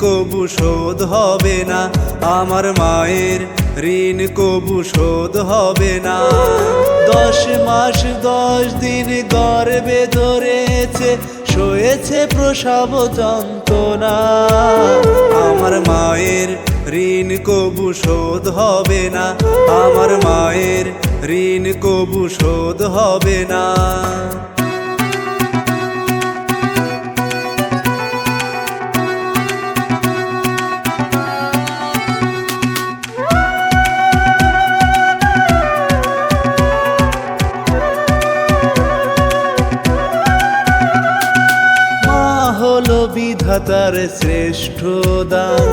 কবু শোধ হবে না। আমার মায়ের ঋণ কবু শোধ হবে না। দশ মাস, দশ দিন গর্বে ধরেছে, সয়েছে প্রসব যন্ত্রণা। আমার মায়ের ঋণ কবু শোধ হবে না। আমার মায়ের ঋণ কবু শোধ হবে না। বিধাতার শ্রেষ্ঠ দান।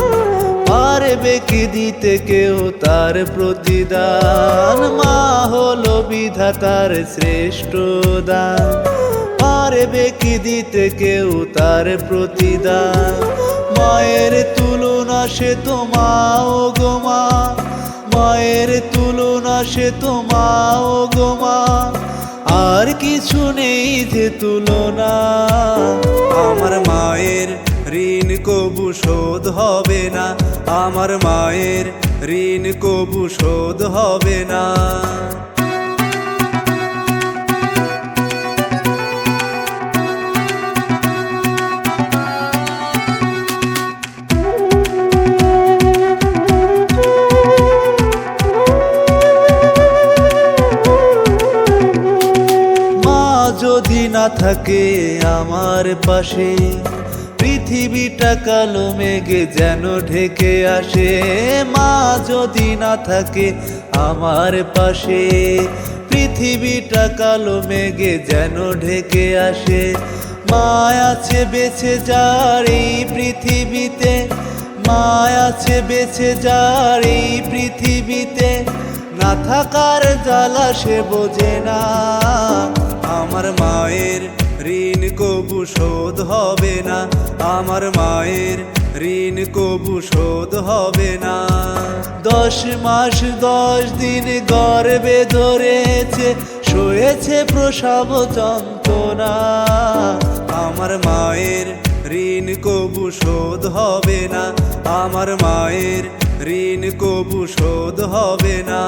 পারবে কি দিতে কেউ তার প্রতিদান? মা হলো বিধাতার শ্রেষ্ঠ দান। পারবে কি দিতে কেউ তার প্রতিদান? মায়ের তুলনা সে তো মা ও গো মা। মায়ের তুলনা সে তো মা ও গো মা। আর কিছু নেই যে তুলনা। আমার মায়ের ঋণ কবু শোধ হবে না। আমার মায়ের ঋণ কবু শোধ হবে না। যদি না থাকে আমার পাশে পৃথিবীটা কালো মেঘে যেন ঢেকে আসে। মা যদি না থাকে আমার পাশে, পৃথিবীটা কালো মেঘে যেন ঢেকে আসে। মা আছে বেছে যার এই পৃথিবীতে, মা আছে বেছে যার এই পৃথিবীতে। না থাকার জ্বালা সে বোঝে না, আমার মায়ের ঋণ কবু শোধ হবে না। আমার মায়ের ঋণ কবু শোধ হবে না। দশ মাস, দশ দিন গর্বে ধরেছে শুয়েছে প্রসব যন্ত্রণা। আমার মায়ের ঋণ কবু শোধ হবে না, আমার মায়ের ঋণ কবু শোধ হবে না।